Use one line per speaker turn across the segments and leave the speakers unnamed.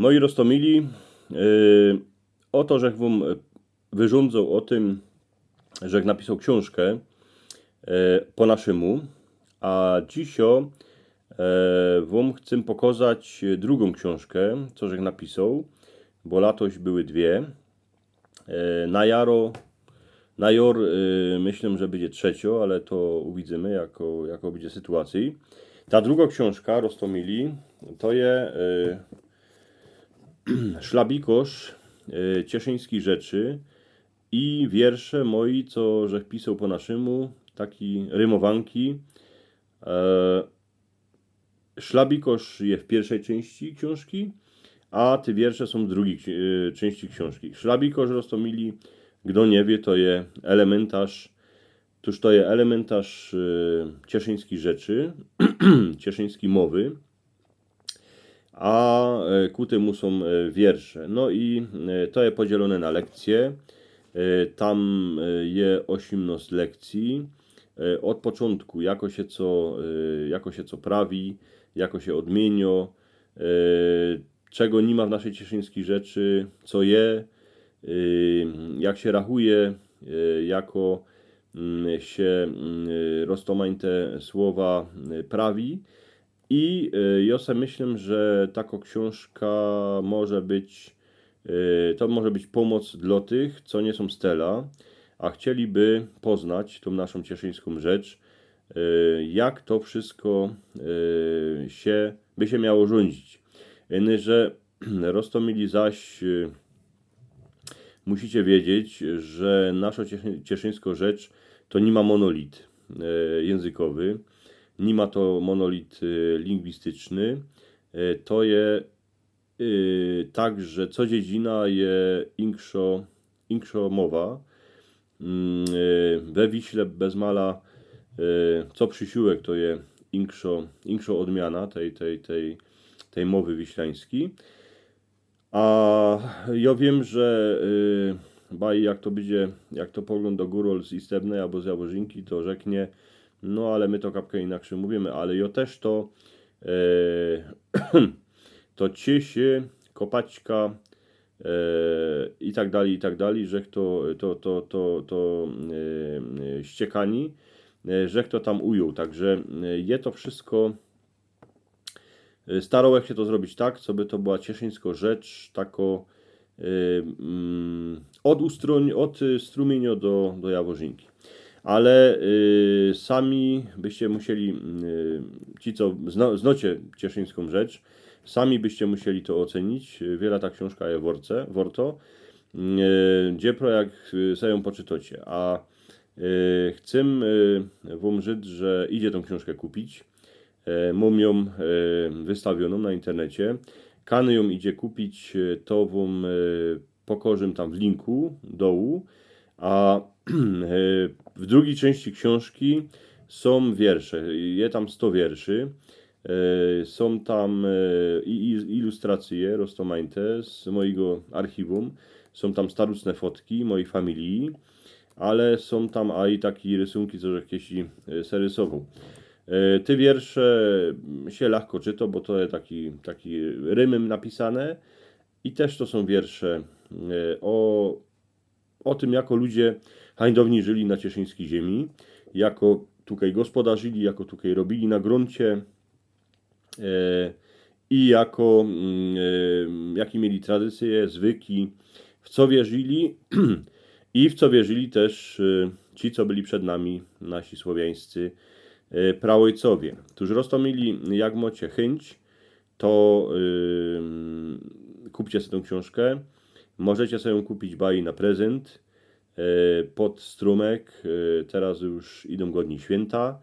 Moi rostomili, yy, oto, że wam wyrządzą o tym, że napisał książkę yy, po naszemu, a dzisio yy, wam chcę pokazać drugą książkę, co żech napisał, bo latoś były dwie. Yy, na jaro, na jor yy, myślę, że będzie trzecio, ale to uwidzimy, jako, jako będzie sytuacji. Ta druga książka, Rostomili, to je yy, Szlabikosz, yy, Cieszyński Rzeczy i wiersze moi, co żech pisał po naszemu, taki rymowanki. E, Szlabikosz je w pierwszej części książki, a te wiersze są w drugiej e, części książki. Szlabikosz Rostomili, kto nie wie, to je elementarz, tuż to je elementarz e, cieszyński rzeczy, cieszyński mowy, a e, ku temu są e, wiersze. No i e, to je podzielone na lekcje. Tam je 18 lekcji. Od początku, jako się co, jako się co prawi, jako się odmienio, czego nie ma w naszej cieszyńskiej rzeczy, co je, jak się rachuje, jako mm, się mm, roztomań te słowa prawi. I y, ja sobie myślę, że taka książka może być, y, to może być pomoc dla tych, co nie są stela, a chcieliby poznać tą naszą cieszyńską rzecz, y, jak to wszystko się, by się miało rządzić. Że Rostomili zaś musicie wiedzieć, że nasza cieszy- cieszyńska rzecz to nie ma monolit językowy, nie ma to monolit y, lingwistyczny. Y, To je y, tak, że co dziedzina je inkszo, inkszo mowa. Mm, y, We Wiśle bez mala y, co przysiłek to je inkszo, inkszo odmiana tej, tej, tej, tej mowy wiślańskiej. A ja wiem, że y, baj jak to będzie, jak to pogląd do górol z Istebnej albo z Jaworzynki, to rzeknie, no ale my to kapkę inaczej mówimy, ale ja też to e, to ciesie, kopaćka e, i tak dalej, i tak dalej, że to, to, to, to, to e, e, ściekani, że to tam ujął, także e, je to wszystko e, starałem się to zrobić tak, co by to była cieszyńsko rzecz, tako mm, od, ustroń, od strumienia do, do Jaworzynki. Ale y, sami byście musieli, y, ci co zno, znocie cieszyńską rzecz, sami byście musieli to ocenić. Y, Wiele ta książka jest worce, worto. Y, Gdzie pro jak y, se ją poczytacie. A y, chcę y, wam żyć, że idzie tą książkę kupić. E, Mam ją wystawioną na internecie. Kany ją idzie kupić, to wam pokorzym tam w linku dołu. A e, w drugiej części książki są wiersze. Je tam 100 wierszy. E, Są tam e, ilustracje roztomańte z mojego archiwum. Są tam staruczne fotki mojej familii, ale są tam a i takie rysunki, co że kiedyś e, se rysował. E, Te wiersze się łatwo czyta, bo to jest taki, taki rymem napisane i też to są wiersze o, o tym, jako ludzie hańdowni żyli na cieszyńskiej ziemi, jako tutaj gospodarzyli, jako tutaj robili na gruncie e, i jako mm, e, mieli tradycje, zwyki, w co wierzyli i w co wierzyli też e, ci, co byli przed nami, nasi słowiańscy e, praojcowie. Którzy roztomili jak mocie chęć, to yy, kupcie sobie tę książkę. Możecie sobie ją kupić baj na prezent e, pod strumek. E, Teraz już idą godni święta.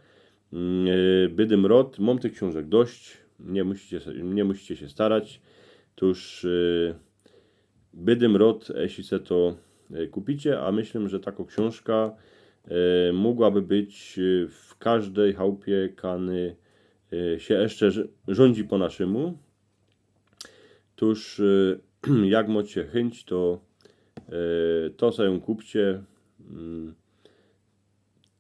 Mm, e, Bydym rod, mam tych książek dość. Nie musicie, nie musicie się starać. Tuż bydym rod, jeśli se to kupicie, a myślę, że taka książka mogłaby być w każdej chałupie kany się jeszcze rz- rządzi po naszemu. Tuż jak macie chęć, to e, to sobie kupcie. Mm.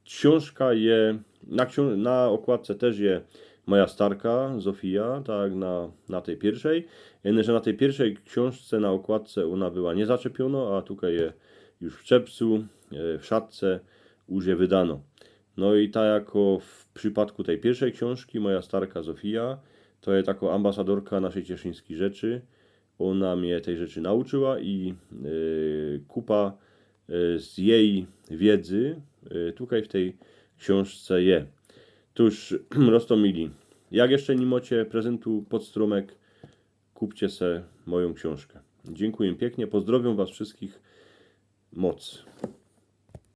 Książka je, na, na okładce też je moja starka Zofia, tak na, na tej pierwszej. Że na tej pierwszej książce na okładce ona była nie zaczepiona, a tutaj je już w czepcu, e, w szatce już je wydano. No i tak jako w przypadku tej pierwszej książki, moja starka Zofia, to jest taka ambasadorka naszej cieszyńskiej rzeczy. Ona mnie tej rzeczy nauczyła i y, kupa y, z jej wiedzy y, tutaj w tej książce je. Tuż, Rostomili, jak jeszcze nie macie prezentu pod strumyk, kupcie se moją książkę. Dziękuję pięknie, pozdrowiam was wszystkich. Moc.